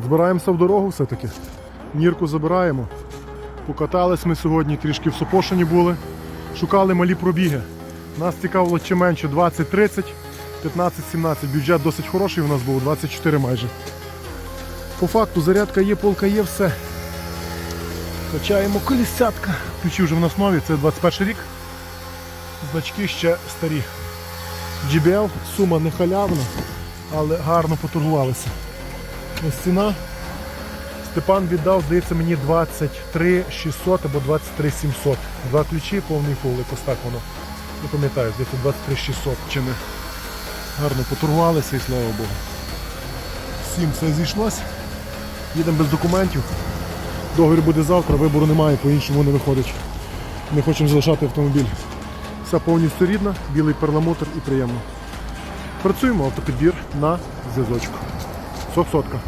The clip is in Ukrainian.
Збираємося в дорогу все-таки. Нірку забираємо. Покатались ми сьогодні, трішки в Сопошині були. Шукали малі пробіги. Нас цікавило чи менше 20-30, 15-17. Бюджет досить хороший у нас був, 24 майже. По факту зарядка є, полка є, все. Качаємо колісятка. Ключі вже в нас нові, це 21 рік. Значки ще старі. GBL, сума не халявна, але гарно поторгувалися. Ось ціна. Степан віддав, здається, мені 23 600 або 23 700. Два ключі, повний фул, якось так воно. Не пам'ятаю, здається 23 600 чи не. Гарно поторгувалися і слава Богу. Всім все зійшлось. Їдемо без документів. Договір буде завтра, вибору немає, по-іншому не виходить. Не хочемо залишати автомобіль. Все повністю рідна, білий перламутр і приємно. Працюємо автопідбір на зв'язочку. Сотка.